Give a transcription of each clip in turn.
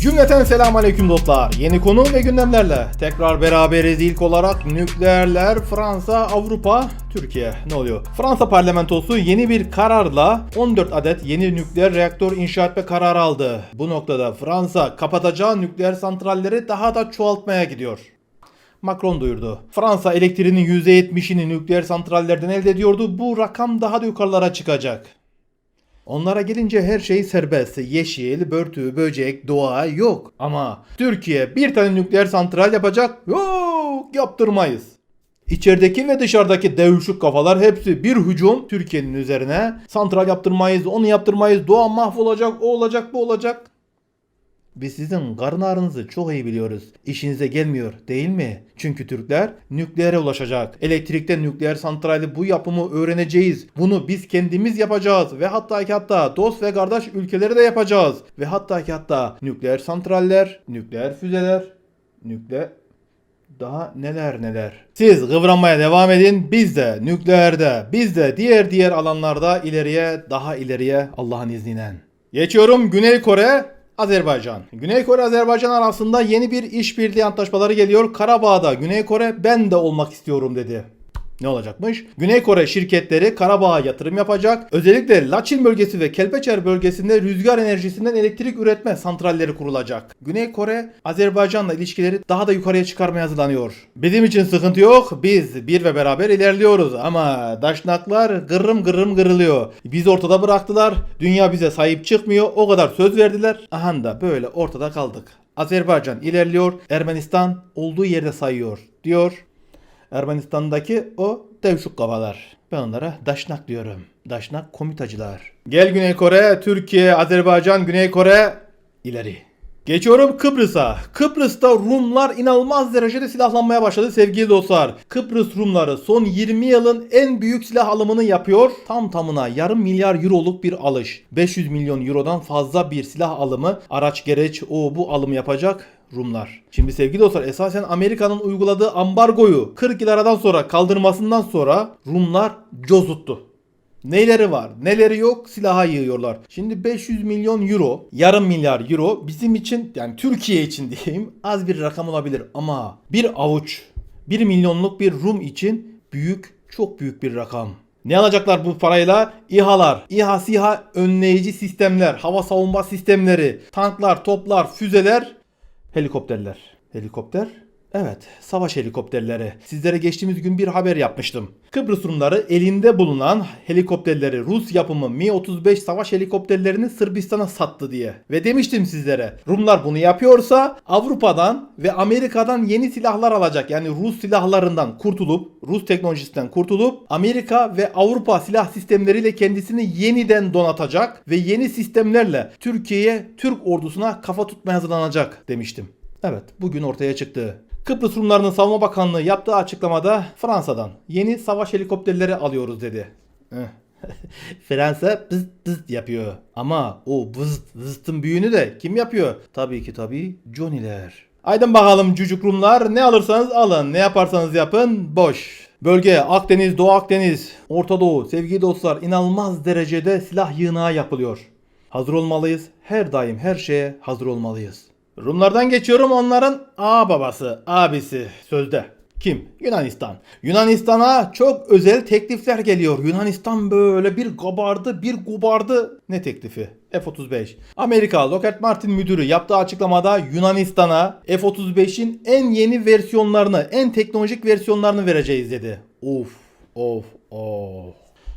Cümleten selam aleyküm dostlar. Yeni konu ve gündemlerle tekrar beraberiz ilk olarak nükleerler Fransa, Avrupa, Türkiye. Ne oluyor? Fransa parlamentosu yeni bir kararla 14 adet yeni nükleer reaktör inşa etme kararı aldı. Bu noktada Fransa kapatacağı nükleer santralleri daha da çoğaltmaya gidiyor. Macron duyurdu. Fransa elektriğinin %70'ini nükleer santrallerden elde ediyordu. Bu rakam daha da yukarılara çıkacak. Onlara gelince her şey serbest. Yeşil, börtü, böcek, doğa yok. Ama Türkiye bir tane nükleer santral yapacak. Yok yaptırmayız. İçerideki ve dışarıdaki devşik kafalar hepsi bir hücum Türkiye'nin üzerine. Santral yaptırmayız, onu yaptırmayız, doğa mahvolacak, o olacak, bu olacak. Biz sizin karın ağrınızı çok iyi biliyoruz. İşinize gelmiyor değil mi? Çünkü Türkler nükleere ulaşacak. Elektrikte nükleer santrali bu yapımı öğreneceğiz. Bunu biz kendimiz yapacağız. Ve hatta ki hatta dost ve kardeş ülkeleri de yapacağız. Ve hatta ki hatta nükleer santraller, nükleer füzeler, nükleer... Daha neler neler. Siz kıvranmaya devam edin. Biz de nükleerde, biz de diğer diğer alanlarda ileriye, daha ileriye Allah'ın izniyle. Geçiyorum Güney Kore, Azerbaycan. Güney Kore Azerbaycan arasında yeni bir işbirliği antlaşmaları geliyor. Karabağ'da Güney Kore ben de olmak istiyorum dedi. Ne olacakmış? Güney Kore şirketleri Karabağ'a yatırım yapacak. Özellikle Laçin bölgesi ve Kelpeçer bölgesinde rüzgar enerjisinden elektrik üretme santralleri kurulacak. Güney Kore Azerbaycan'la ilişkileri daha da yukarıya çıkarmaya hazırlanıyor. Bizim için sıkıntı yok. Biz bir ve beraber ilerliyoruz ama daşnaklar gırrım gırrım kırılıyor. Biz ortada bıraktılar. Dünya bize sahip çıkmıyor. O kadar söz verdiler. Aha da böyle ortada kaldık. Azerbaycan ilerliyor. Ermenistan olduğu yerde sayıyor diyor. Ermenistan'daki o devşuk kafalar. Ben onlara daşnak diyorum. Daşnak komitacılar. Gel Güney Kore, Türkiye, Azerbaycan, Güney Kore ileri. Geçiyorum Kıbrıs'a. Kıbrıs'ta Rumlar inanılmaz derecede silahlanmaya başladı sevgili dostlar. Kıbrıs Rumları son 20 yılın en büyük silah alımını yapıyor. Tam tamına yarım milyar euroluk bir alış. 500 milyon eurodan fazla bir silah alımı. Araç gereç o bu alımı yapacak Rumlar. Şimdi sevgili dostlar esasen Amerika'nın uyguladığı ambargoyu 40 yıl aradan sonra kaldırmasından sonra Rumlar cozuttu. Neleri var, neleri yok silaha yığıyorlar. Şimdi 500 milyon euro, yarım milyar euro bizim için yani Türkiye için diyeyim az bir rakam olabilir ama bir avuç 1 milyonluk bir Rum için büyük, çok büyük bir rakam. Ne alacaklar bu parayla? İHA'lar, İHA SİHA önleyici sistemler, hava savunma sistemleri, tanklar, toplar, füzeler, helikopterler. Helikopter? Evet, savaş helikopterleri. Sizlere geçtiğimiz gün bir haber yapmıştım. Kıbrıs Rumları elinde bulunan helikopterleri Rus yapımı Mi-35 savaş helikopterlerini Sırbistan'a sattı diye. Ve demiştim sizlere, Rumlar bunu yapıyorsa Avrupa'dan ve Amerika'dan yeni silahlar alacak. Yani Rus silahlarından kurtulup, Rus teknolojisinden kurtulup Amerika ve Avrupa silah sistemleriyle kendisini yeniden donatacak ve yeni sistemlerle Türkiye'ye, Türk ordusuna kafa tutmaya hazırlanacak demiştim. Evet, bugün ortaya çıktı. Kıbrıs Rumlarının Savunma Bakanlığı yaptığı açıklamada Fransa'dan yeni savaş helikopterleri alıyoruz dedi. Eh. Fransa bızt bızt yapıyor. Ama o bızt bıztın büyüğünü de kim yapıyor? Tabii ki tabii Johnny'ler. Aydın bakalım cücük Rumlar ne alırsanız alın ne yaparsanız yapın boş. Bölge Akdeniz, Doğu Akdeniz, Orta Doğu sevgili dostlar inanılmaz derecede silah yığınağı yapılıyor. Hazır olmalıyız. Her daim her şeye hazır olmalıyız. Rumlardan geçiyorum onların a babası, abisi sözde. Kim? Yunanistan. Yunanistan'a çok özel teklifler geliyor. Yunanistan böyle bir kabardı, bir gubardı. Ne teklifi? F-35. Amerika Lockheed Martin müdürü yaptığı açıklamada Yunanistan'a F-35'in en yeni versiyonlarını, en teknolojik versiyonlarını vereceğiz dedi. Of, of, of.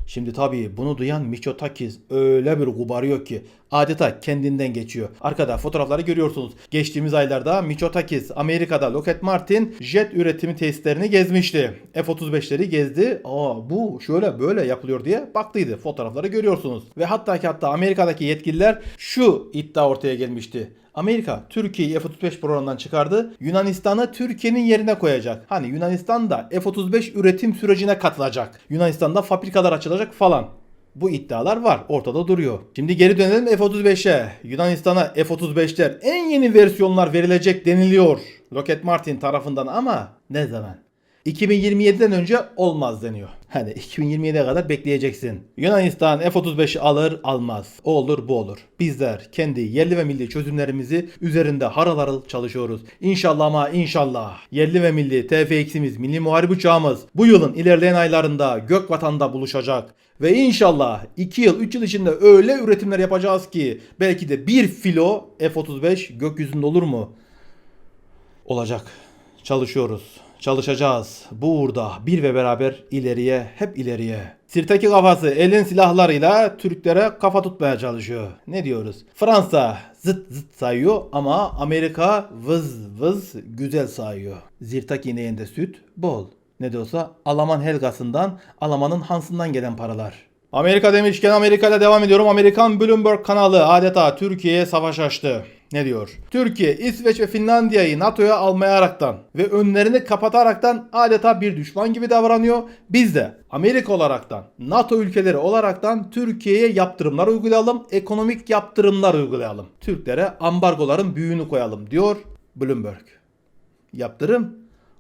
Şimdi tabii bunu duyan Miçotakis öyle bir gubarıyor ki adeta kendinden geçiyor. Arkada fotoğrafları görüyorsunuz. Geçtiğimiz aylarda Miçotakis Amerika'da Lockheed Martin jet üretimi tesislerini gezmişti. F-35'leri gezdi. Aa bu şöyle böyle yapılıyor diye baktıydı. Fotoğrafları görüyorsunuz. Ve hatta ki hatta Amerika'daki yetkililer şu iddia ortaya gelmişti. Amerika Türkiye'yi F-35 programından çıkardı. Yunanistan'ı Türkiye'nin yerine koyacak. Hani Yunanistan da F-35 üretim sürecine katılacak. Yunanistan'da fabrikalar açılacak falan. Bu iddialar var. Ortada duruyor. Şimdi geri dönelim F-35'e. Yunanistan'a F-35'ler en yeni versiyonlar verilecek deniliyor. Lockheed Martin tarafından ama ne zaman? 2027'den önce olmaz deniyor. Hani 2027'ye kadar bekleyeceksin. Yunanistan F-35'i alır almaz. O olur bu olur. Bizler kendi yerli ve milli çözümlerimizi üzerinde harıl harıl çalışıyoruz. İnşallah ama inşallah. Yerli ve milli TFX'imiz, milli muharip uçağımız bu yılın ilerleyen aylarında gök vatanda buluşacak. Ve inşallah 2 yıl 3 yıl içinde öyle üretimler yapacağız ki belki de bir filo F-35 gökyüzünde olur mu? Olacak. Çalışıyoruz. Çalışacağız. Bu uğurda bir ve beraber ileriye, hep ileriye. Sirtaki kafası elin silahlarıyla Türklere kafa tutmaya çalışıyor. Ne diyoruz? Fransa zıt zıt sayıyor ama Amerika vız vız güzel sayıyor. Zirtak ineğinde süt bol. Ne de olsa Alaman helgasından, Alaman'ın Hans'ından gelen paralar. Amerika demişken Amerika ile devam ediyorum. Amerikan Bloomberg kanalı adeta Türkiye'ye savaş açtı. Ne diyor? Türkiye, İsveç ve Finlandiya'yı NATO'ya almayaraktan ve önlerini kapataraktan adeta bir düşman gibi davranıyor. Biz de Amerika olaraktan, NATO ülkeleri olaraktan Türkiye'ye yaptırımlar uygulayalım, ekonomik yaptırımlar uygulayalım. Türklere ambargoların büyüğünü koyalım diyor Bloomberg. Yaptırım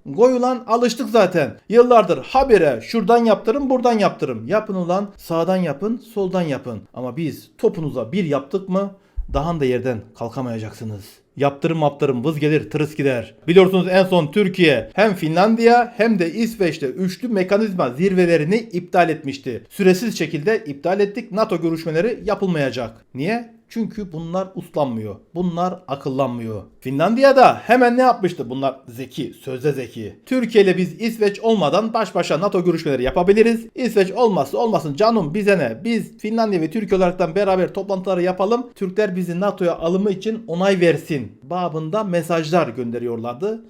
Goy ulan alıştık zaten. Yıllardır habire şuradan yaptırın buradan yaptırım. Yapın ulan sağdan yapın soldan yapın. Ama biz topunuza bir yaptık mı daha da yerden kalkamayacaksınız. Yaptırım yaptırım vız gelir tırıs gider. Biliyorsunuz en son Türkiye hem Finlandiya hem de İsveç'te üçlü mekanizma zirvelerini iptal etmişti. Süresiz şekilde iptal ettik. NATO görüşmeleri yapılmayacak. Niye? Çünkü bunlar uslanmıyor. Bunlar akıllanmıyor. Finlandiya'da hemen ne yapmıştı? Bunlar zeki, sözde zeki. Türkiye ile biz İsveç olmadan baş başa NATO görüşmeleri yapabiliriz. İsveç olmazsa olmasın canım bize ne? Biz Finlandiya ve Türkiye olaraktan beraber toplantıları yapalım. Türkler bizi NATO'ya alımı için onay versin. Babında mesajlar gönderiyorlardı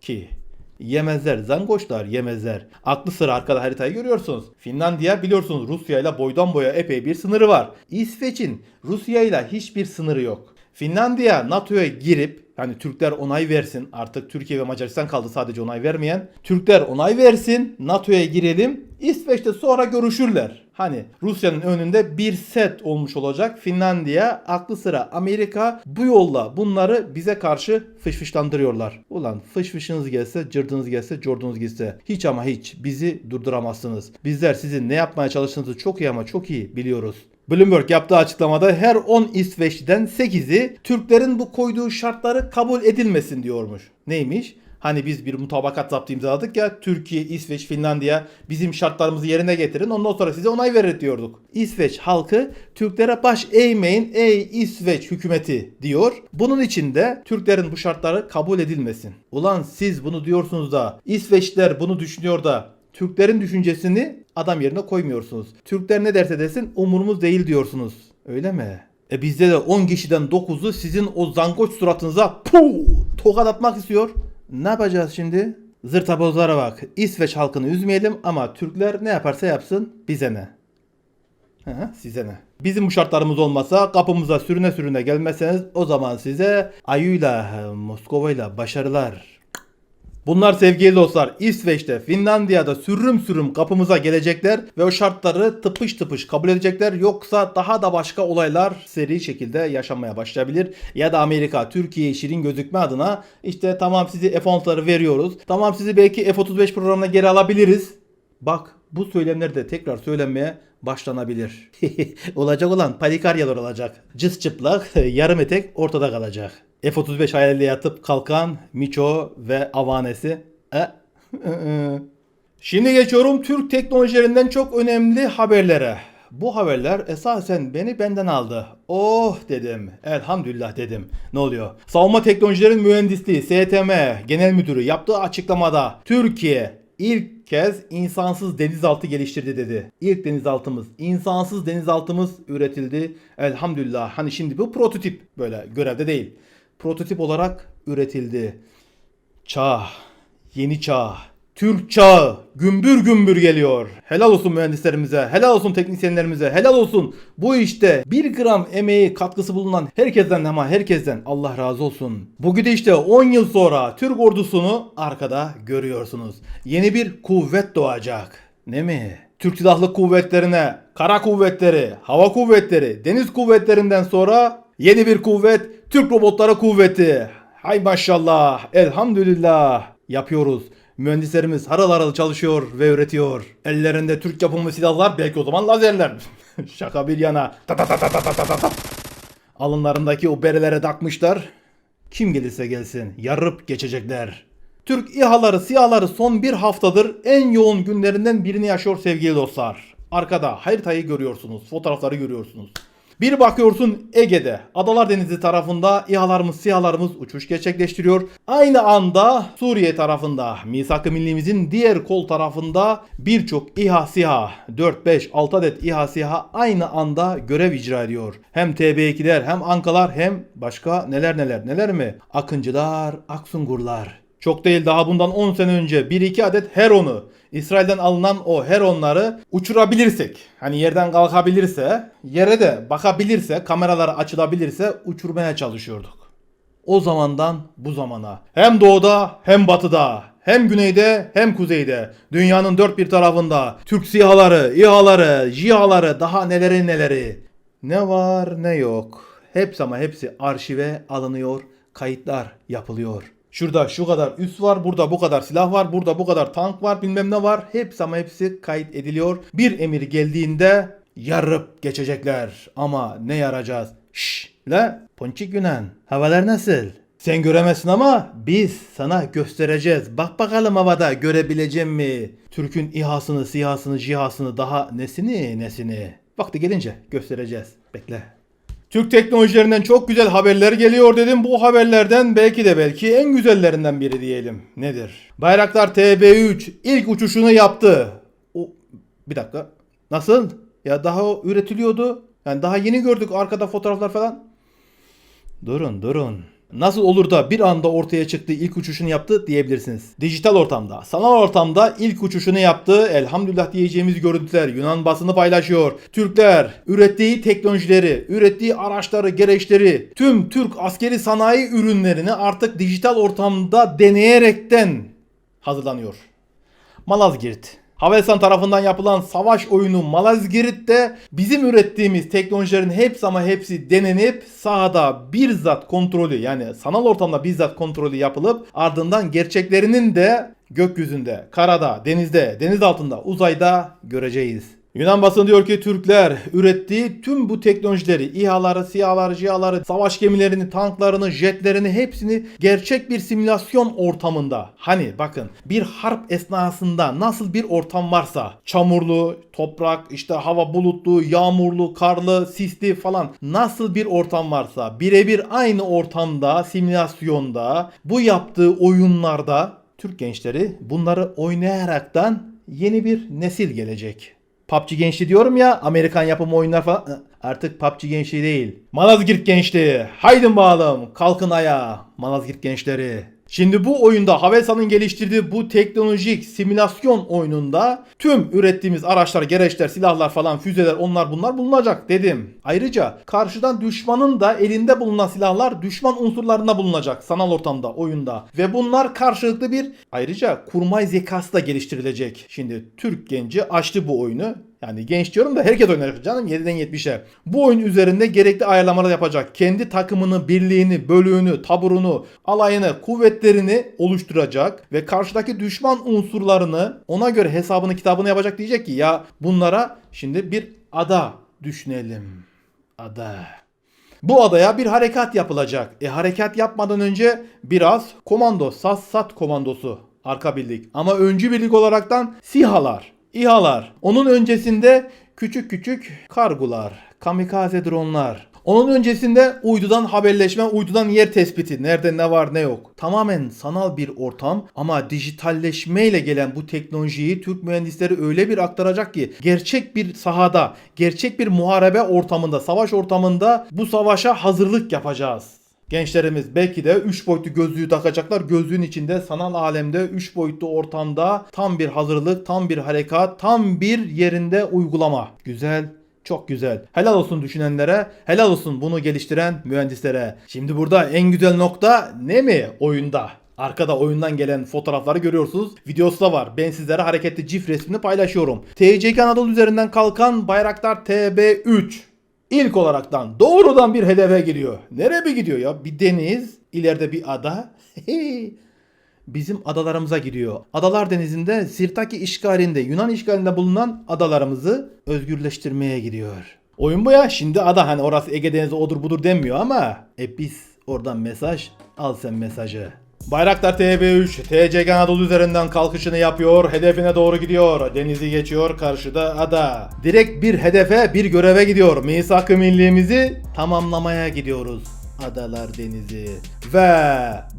ki Yemezler, zangoşlar yemezler. Aklı sıra arkada haritayı görüyorsunuz. Finlandiya biliyorsunuz Rusya ile boydan boya epey bir sınırı var. İsveç'in Rusya ile hiçbir sınırı yok. Finlandiya NATO'ya girip yani Türkler onay versin artık Türkiye ve Macaristan kaldı sadece onay vermeyen. Türkler onay versin NATO'ya girelim İsveç'te sonra görüşürler. Hani Rusya'nın önünde bir set olmuş olacak. Finlandiya aklı sıra Amerika bu yolla bunları bize karşı fışfışlandırıyorlar. Ulan fışfışınız gelse, cırdınız gelse, cordunuz gitse. Hiç ama hiç bizi durduramazsınız. Bizler sizin ne yapmaya çalıştığınızı çok iyi ama çok iyi biliyoruz. Bloomberg yaptığı açıklamada her 10 İsveçliden 8'i Türklerin bu koyduğu şartları kabul edilmesin diyormuş. Neymiş? Hani biz bir mutabakat zaptı imzaladık ya Türkiye, İsveç, Finlandiya bizim şartlarımızı yerine getirin ondan sonra size onay verir diyorduk. İsveç halkı Türklere baş eğmeyin ey İsveç hükümeti diyor. Bunun için de Türklerin bu şartları kabul edilmesin. Ulan siz bunu diyorsunuz da İsveçler bunu düşünüyor da Türklerin düşüncesini adam yerine koymuyorsunuz. Türkler ne derse desin umurumuz değil diyorsunuz. Öyle mi? E bizde de 10 kişiden 9'u sizin o zangoç suratınıza puh, tokat atmak istiyor. Ne yapacağız şimdi? Zırtabozlara bak. İsveç halkını üzmeyelim ama Türkler ne yaparsa yapsın bize ne? Hı size ne? Bizim bu şartlarımız olmasa kapımıza sürüne sürüne gelmezseniz o zaman size Ayu'yla Moskova'yla başarılar. Bunlar sevgili dostlar İsveç'te, Finlandiya'da sürüm sürüm kapımıza gelecekler ve o şartları tıpış tıpış kabul edecekler. Yoksa daha da başka olaylar seri şekilde yaşanmaya başlayabilir. Ya da Amerika Türkiye'ye şirin gözükme adına işte tamam sizi F-16'ları veriyoruz. Tamam sizi belki F-35 programına geri alabiliriz. Bak bu söylemler de tekrar söylenmeye başlanabilir. olacak olan panikaryalar olacak. Cız çıplak, yarım etek ortada kalacak. F-35 hayaliyle yatıp kalkan Miço ve Avanesi. E. Şimdi geçiyorum Türk teknolojilerinden çok önemli haberlere. Bu haberler esasen beni benden aldı. Oh dedim. Elhamdülillah dedim. Ne oluyor? Savunma Teknolojilerin Mühendisliği STM Genel Müdürü yaptığı açıklamada Türkiye ilk kez insansız denizaltı geliştirdi dedi. İlk denizaltımız, insansız denizaltımız üretildi. Elhamdülillah. Hani şimdi bu prototip böyle görevde değil. Prototip olarak üretildi. Çağ, yeni çağ, Türk çağı gümbür gümbür geliyor. Helal olsun mühendislerimize, helal olsun teknisyenlerimize, helal olsun. Bu işte bir gram emeği katkısı bulunan herkesten ama herkesten Allah razı olsun. Bugün işte 10 yıl sonra Türk ordusunu arkada görüyorsunuz. Yeni bir kuvvet doğacak. Ne mi? Türk Silahlı Kuvvetlerine, Kara Kuvvetleri, Hava Kuvvetleri, Deniz Kuvvetlerinden sonra yeni bir kuvvet Türk robotlara kuvveti. Hay maşallah. Elhamdülillah. Yapıyoruz. Mühendislerimiz haral haral çalışıyor ve üretiyor. Ellerinde Türk yapımı silahlar belki o zaman lazerler. Şaka bir yana. Ta ta ta ta ta ta ta ta. Alınlarındaki o berelere takmışlar. Kim gelirse gelsin yarıp geçecekler. Türk İHA'ları, SİHA'ları son bir haftadır en yoğun günlerinden birini yaşıyor sevgili dostlar. Arkada haritayı görüyorsunuz, fotoğrafları görüyorsunuz. Bir bakıyorsun Ege'de, Adalar Denizi tarafında İHA'larımız, SİHA'larımız uçuş gerçekleştiriyor. Aynı anda Suriye tarafında, Misak-ı Millimizin diğer kol tarafında birçok İHA, SİHA, 4, 5, 6 adet İHA, SİHA aynı anda görev icra ediyor. Hem TB2'ler, hem Ankalar, hem başka neler neler, neler mi? Akıncılar, Aksungurlar. Çok değil daha bundan 10 sene önce 1-2 adet Heron'u İsrail'den alınan o Heron'ları uçurabilirsek hani yerden kalkabilirse yere de bakabilirse kameralar açılabilirse uçurmaya çalışıyorduk. O zamandan bu zamana hem doğuda hem batıda hem güneyde hem kuzeyde dünyanın dört bir tarafında Türk SİHA'ları, İHA'ları, JİHA'ları daha neleri neleri ne var ne yok. Hepsi ama hepsi arşive alınıyor, kayıtlar yapılıyor. Şurada şu kadar üs var, burada bu kadar silah var, burada bu kadar tank var, bilmem ne var. Hepsi ama hepsi kayıt ediliyor. Bir emir geldiğinde yarıp geçecekler. Ama ne yaracağız? Şşş la Ponçik Yunan havalar nasıl? Sen göremezsin ama biz sana göstereceğiz. Bak bakalım havada görebileceğim mi? Türk'ün İHA'sını, SİHA'sını, CİHA'sını daha nesini nesini. Vakti gelince göstereceğiz. Bekle. Türk teknolojilerinden çok güzel haberler geliyor dedim. Bu haberlerden belki de belki en güzellerinden biri diyelim. Nedir? Bayraktar TB3 ilk uçuşunu yaptı. O bir dakika. Nasıl? Ya daha üretiliyordu. Yani daha yeni gördük arkada fotoğraflar falan. Durun durun. Nasıl olur da bir anda ortaya çıktı ilk uçuşunu yaptı diyebilirsiniz. Dijital ortamda, sanal ortamda ilk uçuşunu yaptı. Elhamdülillah diyeceğimiz görüntüler Yunan basını paylaşıyor. Türkler ürettiği teknolojileri, ürettiği araçları, gereçleri, tüm Türk askeri sanayi ürünlerini artık dijital ortamda deneyerekten hazırlanıyor. Malazgirt. Havelsan tarafından yapılan savaş oyunu Malazgirt'te bizim ürettiğimiz teknolojilerin hepsi ama hepsi denenip sahada bizzat kontrolü yani sanal ortamda bizzat kontrolü yapılıp ardından gerçeklerinin de gökyüzünde, karada, denizde, deniz altında, uzayda göreceğiz. Yunan basını diyor ki Türkler ürettiği tüm bu teknolojileri, İHA'ları, SİHA'ları, JİHA'ları, savaş gemilerini, tanklarını, jetlerini hepsini gerçek bir simülasyon ortamında. Hani bakın bir harp esnasında nasıl bir ortam varsa çamurlu, toprak, işte hava bulutlu, yağmurlu, karlı, sisli falan nasıl bir ortam varsa birebir aynı ortamda, simülasyonda bu yaptığı oyunlarda Türk gençleri bunları oynayaraktan yeni bir nesil gelecek. PUBG gençliği diyorum ya Amerikan yapımı oyunlar falan artık PUBG gençliği değil. Malazgirt gençliği. Haydin bakalım kalkın ayağa Malazgirt gençleri. Şimdi bu oyunda Havelsan'ın geliştirdiği bu teknolojik simülasyon oyununda tüm ürettiğimiz araçlar, gereçler, silahlar falan, füzeler onlar bunlar bulunacak dedim. Ayrıca karşıdan düşmanın da elinde bulunan silahlar düşman unsurlarında bulunacak sanal ortamda, oyunda. Ve bunlar karşılıklı bir ayrıca kurmay zekası da geliştirilecek. Şimdi Türk genci açtı bu oyunu. Yani genç diyorum da herkes oynar canım 7'den 70'e. Bu oyun üzerinde gerekli ayarlamalar yapacak. Kendi takımını, birliğini, bölüğünü, taburunu, alayını, kuvvetlerini oluşturacak ve karşıdaki düşman unsurlarını ona göre hesabını kitabını yapacak diyecek ki ya bunlara şimdi bir ada düşünelim. Ada. Bu adaya bir harekat yapılacak. E harekat yapmadan önce biraz komando, sas sat komandosu arka birlik. Ama öncü birlik olaraktan SİHA'lar, İHA'lar. Onun öncesinde küçük küçük kargular, kamikaze dronlar. Onun öncesinde uydudan haberleşme, uydudan yer tespiti. Nerede ne var ne yok. Tamamen sanal bir ortam ama dijitalleşmeyle gelen bu teknolojiyi Türk mühendisleri öyle bir aktaracak ki gerçek bir sahada, gerçek bir muharebe ortamında, savaş ortamında bu savaşa hazırlık yapacağız. Gençlerimiz belki de 3 boyutlu gözlüğü takacaklar. Gözlüğün içinde sanal alemde 3 boyutlu ortamda tam bir hazırlık, tam bir harekat, tam bir yerinde uygulama. Güzel, çok güzel. Helal olsun düşünenlere, helal olsun bunu geliştiren mühendislere. Şimdi burada en güzel nokta ne mi oyunda? Arkada oyundan gelen fotoğrafları görüyorsunuz. Videosu da var. Ben sizlere hareketli cif resmini paylaşıyorum. TCK Anadolu üzerinden kalkan Bayraktar TB3. İlk olaraktan doğrudan bir hedefe gidiyor. Nereye bir gidiyor ya? Bir deniz, ileride bir ada. bizim adalarımıza gidiyor. Adalar Denizi'nde Sirtaki işgalinde, Yunan işgalinde bulunan adalarımızı özgürleştirmeye gidiyor. Oyun bu ya. Şimdi ada hani orası Ege Denizi odur budur denmiyor ama e biz oradan mesaj al sen mesajı. Bayraktar TB3 TCG Anadolu üzerinden kalkışını yapıyor, hedefine doğru gidiyor. Denizi geçiyor, karşıda ada. Direkt bir hedefe, bir göreve gidiyor. Misak-ı milliğimizi tamamlamaya gidiyoruz. Adalar Denizi. Ve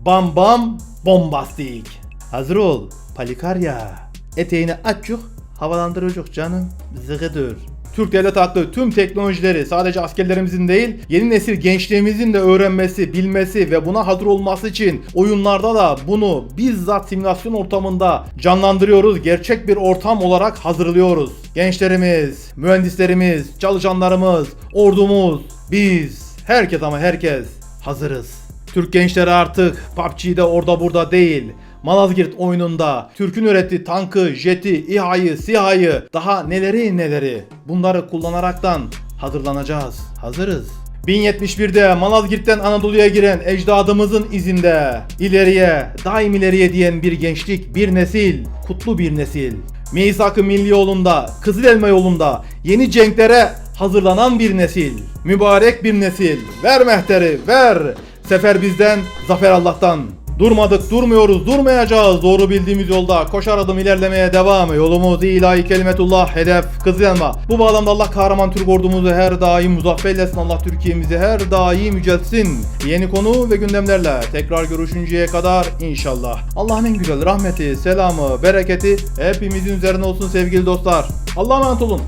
bam bam bombastik. Hazır ol, Palikarya. Eteğini açık, havalandırıcık canım. Zıgıdır. Türk devlet aklı tüm teknolojileri sadece askerlerimizin değil yeni nesil gençliğimizin de öğrenmesi, bilmesi ve buna hazır olması için oyunlarda da bunu bizzat simülasyon ortamında canlandırıyoruz. Gerçek bir ortam olarak hazırlıyoruz. Gençlerimiz, mühendislerimiz, çalışanlarımız, ordumuz, biz, herkes ama herkes hazırız. Türk gençleri artık PUBG'de orada burada değil. Malazgirt oyununda Türk'ün ürettiği tankı, jeti, İHA'yı, SİHA'yı daha neleri neleri bunları kullanaraktan hazırlanacağız. Hazırız. 1071'de Malazgirt'ten Anadolu'ya giren ecdadımızın izinde ileriye, daim ileriye diyen bir gençlik, bir nesil, kutlu bir nesil. Misak-ı Milli yolunda, Kızılelma yolunda yeni cenklere hazırlanan bir nesil. Mübarek bir nesil. Ver mehteri, ver. Sefer bizden, zafer Allah'tan. Durmadık, durmuyoruz, durmayacağız. Doğru bildiğimiz yolda koşar adım ilerlemeye devam. Yolumuz ilahi kelimetullah, hedef Kızılelma. Bu bağlamda Allah kahraman Türk ordumuzu her daim muzaffer eylesin. Allah Türkiye'mizi her daim yüceltsin. Yeni konu ve gündemlerle tekrar görüşünceye kadar inşallah. Allah'ın en güzel rahmeti, selamı, bereketi hepimizin üzerine olsun sevgili dostlar. Allah'a emanet olun.